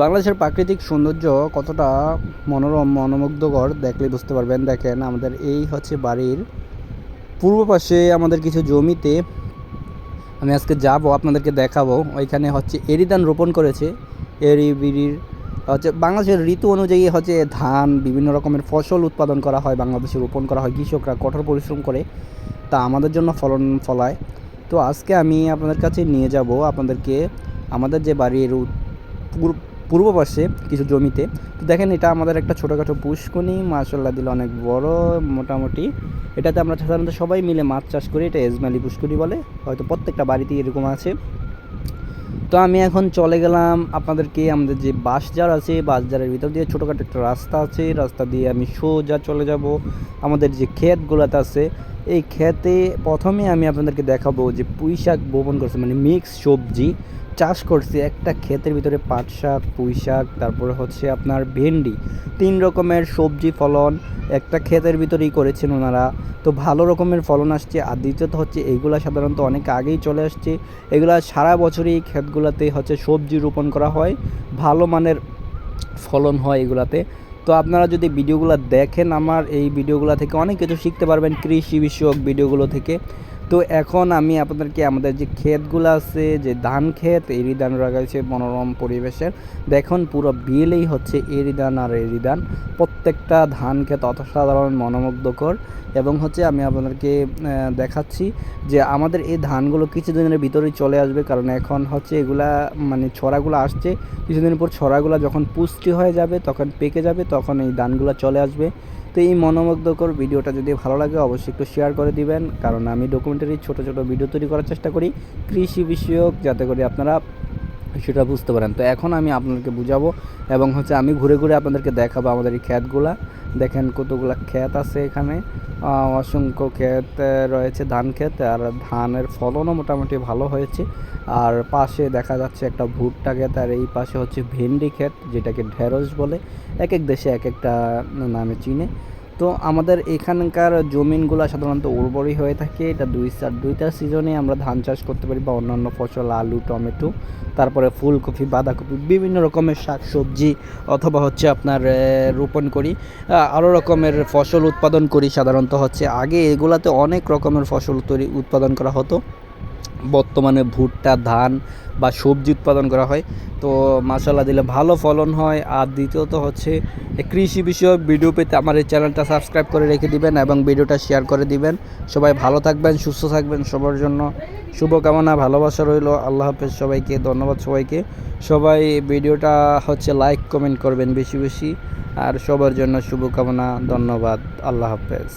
বাংলাদেশের প্রাকৃতিক সৌন্দর্য কতটা মনোরম, মনোমুগ্ধকর দেখলে বুঝতে পারবেন। দেখেন, আমাদের এই হচ্ছে বাড়ির পূর্ব পাশে আমাদের কিছু জমিতে আমি আজকে যাব, আপনাদেরকে দেখাবো। ওইখানে হচ্ছে এরিদান রোপণ করেছে। এরি বিড়ির হচ্ছে বাংলাদেশের ঋতু অনুযায়ী হচ্ছে ধান, বিভিন্ন রকমের ফসল উৎপাদন করা হয়, বাংলাদেশে রোপণ করা হয়, কৃষকরা কঠোর পরিশ্রম করে তা আমাদের জন্য ফলন ফলায়। তো আজকে আমি আপনাদের কাছে নিয়ে যাব, আপনাদেরকে আমাদের যে বাড়ির উত- পূর- পূর্ব পাশে কিছু জমিতে। তো দেখেন, এটা আমাদের একটা ছোটোখাটো পুষ্কনি মাশাল্লাহ দিলে অনেক বড়, মোটামুটি। এটাতে আমরা সাধারণত সবাই মিলে মাছ চাষ করি, এটা এজমালি পুষ্করি বলে। হয়তো প্রত্যেকটা বাড়িতেই এরকম আছে। তো আমি এখন চলে গেলাম আপনাদেরকে, আমাদের যে বাসজার আছে বাসজারের ভিতর দিয়ে ছোটোখাটো একটা রাস্তা আছে। রাস্তা দিয়ে আমি সোজা চলে যাব। আমাদের যে ক্ষেতগুলোতে আছে এই ক্ষেতে প্রথমে আমি আপনাদেরকে দেখাবো যে পুঁই শাক বপন করছে মানে মিক্স সবজি চাষ করছে একটা ক্ষেতের ভিতরে পাট শাক, পুঁই শাক, তারপরে হচ্ছে আপনার ভেন্ডি। তিন রকমের সবজি ফলন একটা ক্ষেতের ভিতরেই করেছেন ওনারা। তো ভালো রকমের ফলন আসছে। আর দ্বিতীয়ত হচ্ছে এইগুলা সাধারণত অনেক আগেই চলে আসছে। এগুলা সারা বছরই ক্ষেতগুলোতে হচ্ছে সবজি রোপণ করা হয়। ভালো মানের ফলন হয় এগুলাতে। তো আপনারা যদি ভিডিওগুলো দেখেন, আমার এই ভিডিওগুলো থেকে অনেক কিছু শিখতে পারবেন। কৃষি বিষয়ক ভিডিওগুলো থেকে। তো এখন আমি আপনাদেরকে আমাদের যে ক্ষেতগুলো আছে, যে ধান ক্ষেত এরি ধান লাগাইছে মনোরম পরিবেশের। দেখুন, পুরো বিলেই হচ্ছে এরি ধান আর এরি ধান প্রত্যেকটা ধান ক্ষেত অসাধারণ, মনোমুগ্ধকর। এবং হচ্ছে আমি আপনাদেরকে দেখাচ্ছি যে আমাদের এই ধানগুলো কিছুদিনের ভিতরেই চলে আসবে। কারণ এখন হচ্ছে এগুলা মানে ছড়াগুলো আসছে। কিছুদিন পর ছড়াগুলো যখন পুষ্টি হয়ে যাবে, তখন পেকে যাবে, তখন এই ধানগুলো চলে আসবে। তো এই মনোমুগ্ধকর ভিডিওটা যদি ভালো লাগে, অবশ্যই একটু শেয়ার করে দিবেন। কারণ আমি ডকুমেন্টারি ছোট ছোট ভিডিও তৈরি করার চেষ্টা করি। কৃষি বিষয়ক, যাতে করে আপনারা সেটা বুঝতে পারেন। তো এখন আমি আপনাদেরকে বুঝাবো এবং হচ্ছে আমি ঘুরে ঘুরে আপনাদেরকে দেখাবো আমাদের এই ক্ষেতগুলা। দেখেন কতগুলা ক্ষেত আছে এখানে। অসংখ্য ক্ষেত রয়েছে ধান ক্ষেত, আর ধানের ফলনও মোটামুটি ভালো হয়েছে। আর পাশে দেখা যাচ্ছে একটা ভুট্টা ক্ষেত, আর এই পাশে হচ্ছে ভেন্ডি ক্ষেত, যেটাকে ঢেঁড়স বলে। এক এক দেশে এক একটা নামে চিনে। তো আমাদের এখানকার জমিনগুলো সাধারণত উর্বরই হয়ে থাকে। এটা দুই দুইটা সিজনে আমরা ধান চাষ করতে পারি বা অন্যান্য ফসল, আলু, টমেটো, তারপরে ফুলকপি, বাঁধাকপি, বিভিন্ন রকমের শাক সবজি অথবা হচ্ছে আপনার রোপণ করি। আরও রকমের ফসল উৎপাদন করি সাধারণত হচ্ছে। আগে এগুলাতে অনেক রকমের ফসল তৈরি, উৎপাদন করা হতো। বর্তমানে ভুট্টা, ধান বা সবজি উৎপাদন করা হয়। তো মাসাল্লাহ দিলে ভালো ফলন হয়। আর দ্বিতীয়ত হচ্ছে কৃষি বিষয়ক ভিডিও পেতে আমার এই চ্যানেলটা সাবস্ক্রাইব করে রেখে দিবেন এবং ভিডিওটা শেয়ার করে দিবেন। সবাই ভালো থাকবেন, সুস্থ থাকবেন। সবার জন্য শুভকামনা, ভালোবাসা রইল। আল্লাহ হাফেজ। সবাইকে ধন্যবাদ সবাইকে। সবাই ভিডিওটা হচ্ছে লাইক, কমেন্ট করবেন বেশি বেশি। আর সবার জন্য শুভকামনা, ধন্যবাদ। আল্লাহ হাফেজ।